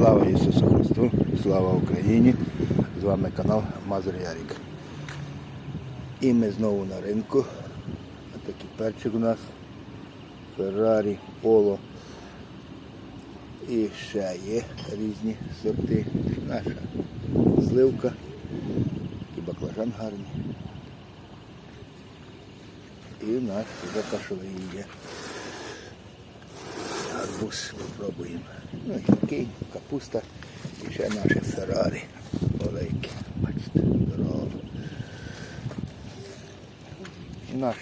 Слава Ісусу Христу, слава Україні! З вами канал Мазур Ярік. І ми знову на ринку. Ось такий перчик у нас. Феррарі, Поло. І ще є різні сорти. Наша зливка і баклажан гарний. І наш закашовий є. Арбуз попробуємо. Ну і такий, капуста і ще наше Феррарі. Олейки. Бачите, здорово. Наш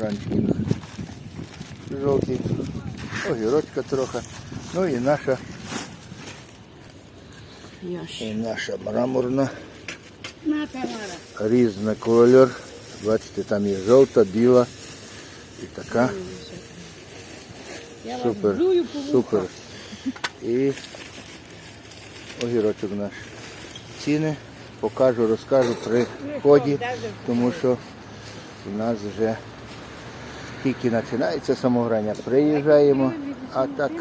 ранчкінг. Жовтий. Огірочка трохи. Ну і наша, і наша мраморна. На, Тамара. Різний кольор. Бачите, там є жовта, біла і така. Я Супер, вас по супер. І огірочок наш. Ціни покажу, розкажу при ході, тому що у нас вже тільки починається самограння. Приїжджаємо, а так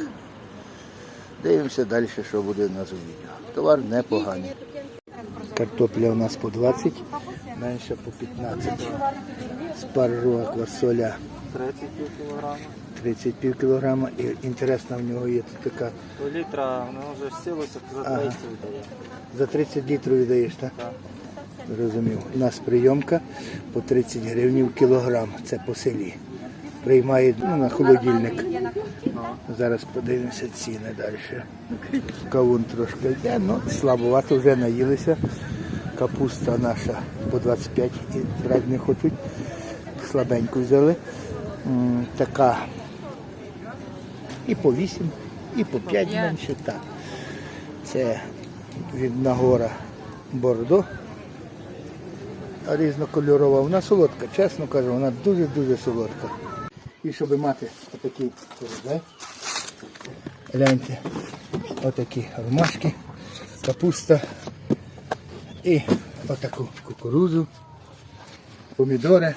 дивимося далі, що буде у нас у відео. Товар непоганий. Картопля у нас по 20, менше по 15. Спаржова квасоля 30 кг. 30 пів кілограма. І інтересна в нього є тут така. До літра воно вже сілося, за Ага. 30 віддає. За 30 літрів віддаєш, так? Так. Зрозумів. У нас прийомка по 30 гривень кілограм. Це по селі. Приймає ну, на холодильник. Зараз подивимося ціни далі. Кавун трошки йде, ну слабовато вже наїлися. Капуста наша по 25 і брати не хочуть. Слабеньку взяли. Така і по 8, і по 5 менше. Так. Це від Нагора Бордо. Різнокольорова. Вона солодка, чесно кажу, вона дуже-дуже солодка. І щоб мати отакий корабель, гляньте, отакі ромашки, капуста і отаку кукурузу, помідори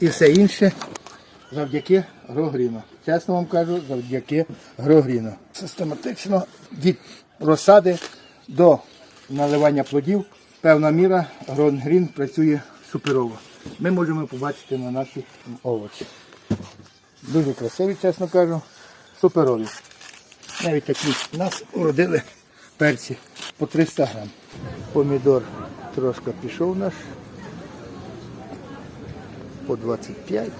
і все інше завдяки Грогріну. Чесно вам кажу, завдяки Грогріну. Систематично від розсади до наливання плодів певна міра Грогрін працює суперово. Ми можемо побачити на наші овочі. Дуже красиві, чесно кажу, суперові. Навіть такі нас уродили перці по 300 грам. Помідор трошки пішов наш по 25,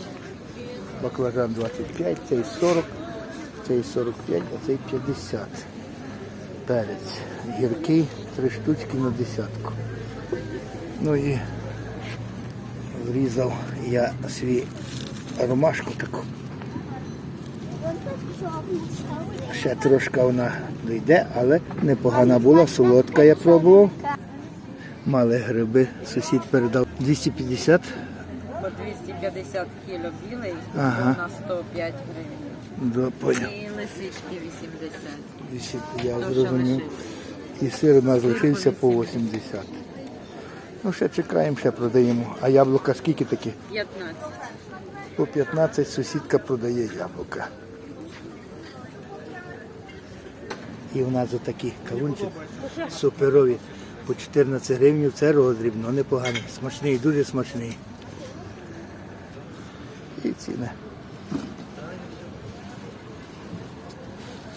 баклажан 25, цей 40, цей 45, а цей 50. Перець гіркий, три штучки на десятку. Ну і врізав я свій ромашку таку. Ще трошки вона дійде, але непогана була, солодка я пробував. Мали гриби, сусід передав 250 По 250 кіло білий, Ага. на 105 гривень. поняв. І лисички 80. Вісім, Я То зрозумів. І сир у нас лишився по 80. Ну, ще чекаємо, ще продаємо. А яблука скільки такі? 15. По 15 сусідка продає яблука. І в нас отакі кавунчики суперові. По 14 гривень це роздріб, ну непоганий. Смачний, дуже смачний. І ціни.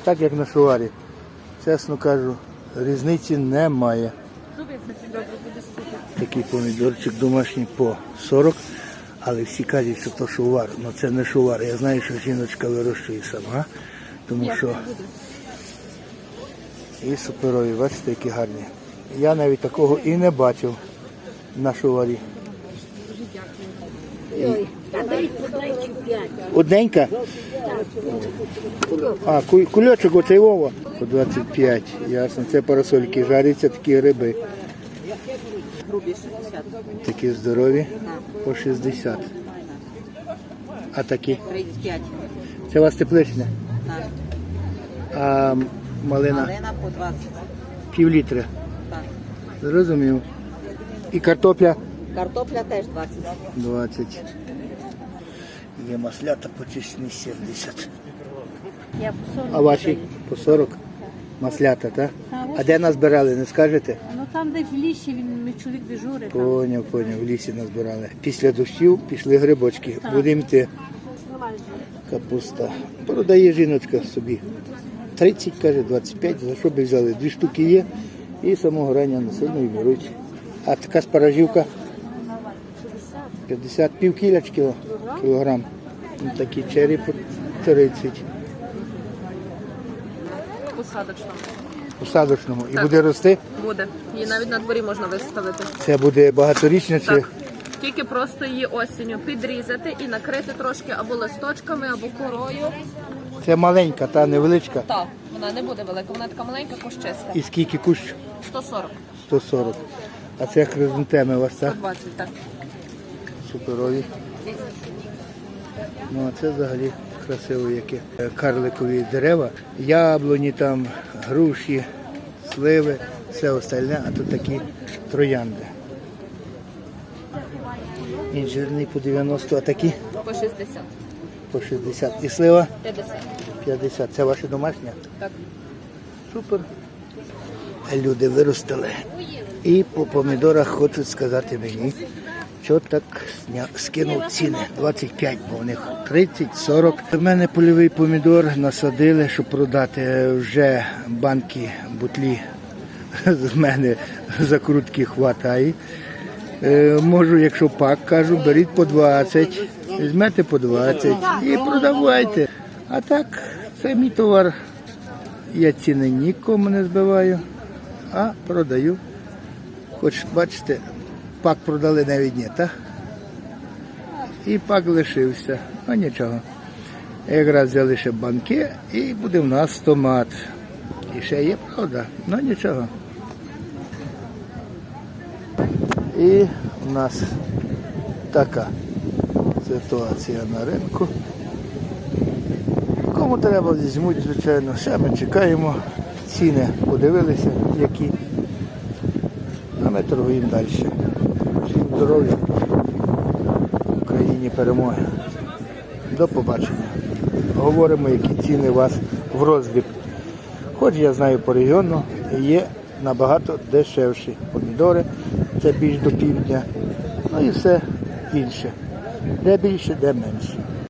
Так як на шуварі. Чесно кажу, різниці немає. Такий помідорчик домашній по 40, але всі кажуть, що то шувар. Ну це не шувар. Я знаю, що жіночка вирощує сама, тому що і суперові, бачите, які гарні. Я навіть такого і не бачив на шуварі. П'ять. Одненька? А, кульочок оцей Вова. По 25, ясно. Це парасольки жаряться, такі риби. Такі здорові по 60. А такі? 35. Це у вас тепличне? Так. А малина Малина по 20. пів літра. Так. Зрозумів. І картопля Картопля теж 20. 20. Є маслята по чесні 70. Я по 40 А ваші по 40? Маслята, так? А, де назбирали, не скажете? Ну там, де в лісі, він чоловік дежурить. Поняв, поняв, в лісі назбирали. Після дощів пішли грибочки. Будемо йти. Капуста. Продає жіночка собі. 30, каже, 25, за що би взяли? Дві штуки є і самого рання не сильно і беруть. А така спаражівка 50 пів кілячки кілограм. Такі чері по 30 Посадочно. у садочному. І буде рости. Буде. Її навіть на дворі можна виставити. Це буде багаторічна чи Так. Тільки просто її осінню підрізати і накрити трошки або листочками, або корою. це маленька, та невеличка. Так, вона не буде велика, вона така маленька, кущиста. І скільки кущ? 140, 140. А це хризантеми у вас, так? 120, так. Суперові. Ну, а це взагалі красиво яке. Е, Карликові дерева, яблуні там, груші, сливи, все остальне, а тут такі троянди. Інжирний по 90, а такі По 60, по 60. І слива 50. 50. Це ваші домашні? Так. Супер. Люди виростили. І по помідорах хочуть сказати мені, що так скинув ціни. 25, бо в них 30, 40. У мене польовий помідор насадили, щоб продати вже банки, бутлі з мене закрутки хватає. Е, можу, якщо пак кажу, беріть по 20, візьмете по 20 і продавайте. А так, це мій товар. Я ціни нікому не збиваю, а продаю. Хоч бачите, пак продали навіть ні, так? І пак лишився. Ну нічого. Якраз взяли ще банки і буде в нас томат. І ще є правда, ну нічого. І у нас така ситуація на ринку. Кому треба, візьмуть, звичайно. Ще ми чекаємо. Ціни подивилися, які. А ми торгуємо далі. Здоров'я. Україні перемоги. До побачення. Говоримо, які ціни у вас в роздріб. Хоч я знаю по регіону, є набагато дешевші помідори, це більш до півдня. Ну і все інше. Де більше, де менше.